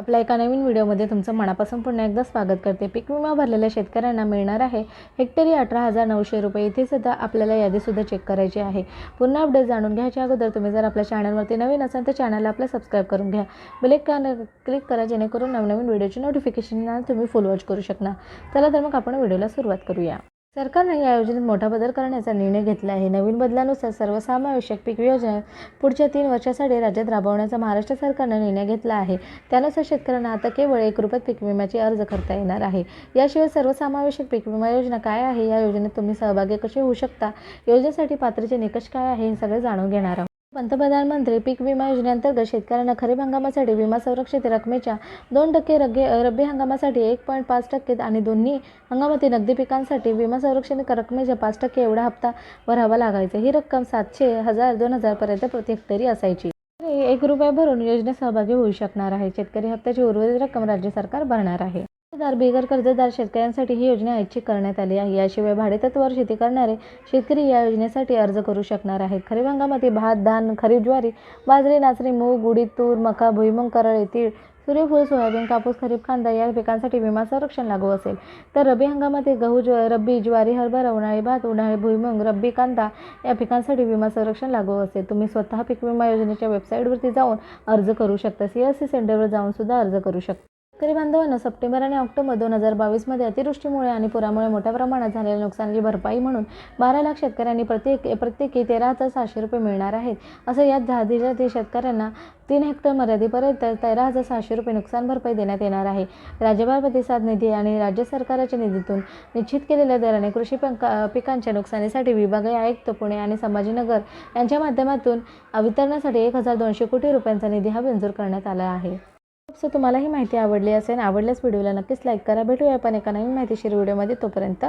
आपल्या एका नवीन व्हिडिओमध्ये तुमचं मनापासून पुन्हा एकदा स्वागत करते. पीक विमा भरलेल्या शेतकऱ्यांना मिळणार आहे हेक्टरी अठरा हजार नऊशे रुपये. इथे सुद्धा आपल्याला यादीसुद्धा चेक करायची आहे. पुन्हा अपडेट जाणून घ्यायच्या अगोदर तुम्ही जर आपल्या चॅनलवरती नवीन असाल तर चॅनलला आपलं सबस्क्राईब करून घ्या. ब्लेक कान क्लिक करा जेणेकरून नवनवीन व्हिडिओची नोटिफिकेशन तुम्ही फुल वॉच करू शकणार. चला तर मग आपण व्हिडिओला सुरुवात करूया. सरकारने या योजनेत मोठा बदल करण्याचा निर्णय घेतला आहे. नवीन बदलानुसार सर्वसमावेशक पीक योजना पुढच्या तीन वर्षासाठी राज्यात राबवण्याचा महाराष्ट्र सरकारनं निर्णय घेतला आहे. त्यानुसार शेतकऱ्यांना आता केवळ एक रुपयात पीक विम्याची अर्ज करता येणार आहे. याशिवाय सर्वसमावेशक पीक विमा योजना काय आहे? या योजनेत तुम्ही सहभागी कसे होऊ शकता? योजनेसाठी पात्रचे निकष काय आहे? हे सगळे जाणून घेणार आहोत. पंतप्रधान मंत्री पीक विमा योजनेअंतर्गत शेतकऱ्यांना खरीप हंगामासाठी विमा संरक्षित रकमेच्या दोन टक्के रग्गे रब्बी हंगामासाठी एक पॉईंट पाच टक्के आणि दोन्ही हंगामातील नगदी पिकांसाठी विमा संरक्षण रकमेच्या पाच टक्के एवढा हप्ता भरावा लागायचा. ही रक्कम सातशे हजार दोन हजारपर्यंत प्रति हेक्टरी असायची. एक रुपया भरून योजनेत सहभागी होऊ शकणार आहे. शेतकरी हप्त्याची उर्वरित रक्कम राज्य सरकार भरणार आहे. कर्जदार बिगर कर्जदार शेतकऱ्यांसाठी ही योजना ऐच्छिक करण्यात आली आहे. याशिवाय भाडेतत्वावर शेती करणारे शेतकरी या योजनेसाठी अर्ज करू शकणार आहेत. खरीप हंगामातील भात धान खरीप ज्वारी बाजरी नाचणी मूग उडीद तूर मका भुईमूग करळे तीळ सूर्यफूल सोयाबीन कापूस खरीप कांदा या पिकांसाठी विमा संरक्षण लागू असेल. तर रब्बी हंगामातील गहू ज्व रब्बी ज्वारी हरभरा उन्हाळी भात उन्हाळी भुईमुग रब्बी कांदा या पिकांसाठी विमा संरक्षण लागू असेल. तुम्ही स्वतः पीक विमा योजनेच्या वेबसाईटवरती जाऊन अर्ज करू शकता. सी एस सी सेंटरवर जाऊन सुद्धा अर्ज करू शकता. तरी बांधवांनो सप्टेंबर आणि ऑक्टोबर दोन हजार बावीसमध्ये अतिवृष्टीमुळे आणि पुरामुळे मोठ्या प्रमाणात झालेल्या नुकसानाची भरपाई म्हणून बारा लाख शेतकऱ्यांनी प्रत्येक प्रत्येकी तेरा हजार सहाशे रुपये मिळणार आहेत. असं यात दहा जिल्ह्यातील शेतकऱ्यांना तीन हेक्टर मर्यादेपर्यंत तेरा हजार सहाशे रुपये नुकसान भरपाई देण्यात येणार आहे. राज्यभर प्रतिसाद निधी आणि राज्य सरकारच्या निधीतून निश्चित केलेल्या दराने कृषी पिकांच्या नुकसानीसाठी विभागीय आयुक्त पुणे आणि संभाजीनगर यांच्या माध्यमातून वितरणासाठी एक हजार दोनशे कोटी रुपयांचा निधी हा मंजूर करण्यात आला आहे. सो तुम्हाला ही माहिती आवडली असेल आवडल्यास व्हिडिओला नक्कीच लाईक करा. भेटूया आपण एका नवीन माहितीशीर व्हिडिओमध्ये. तोपर्यंत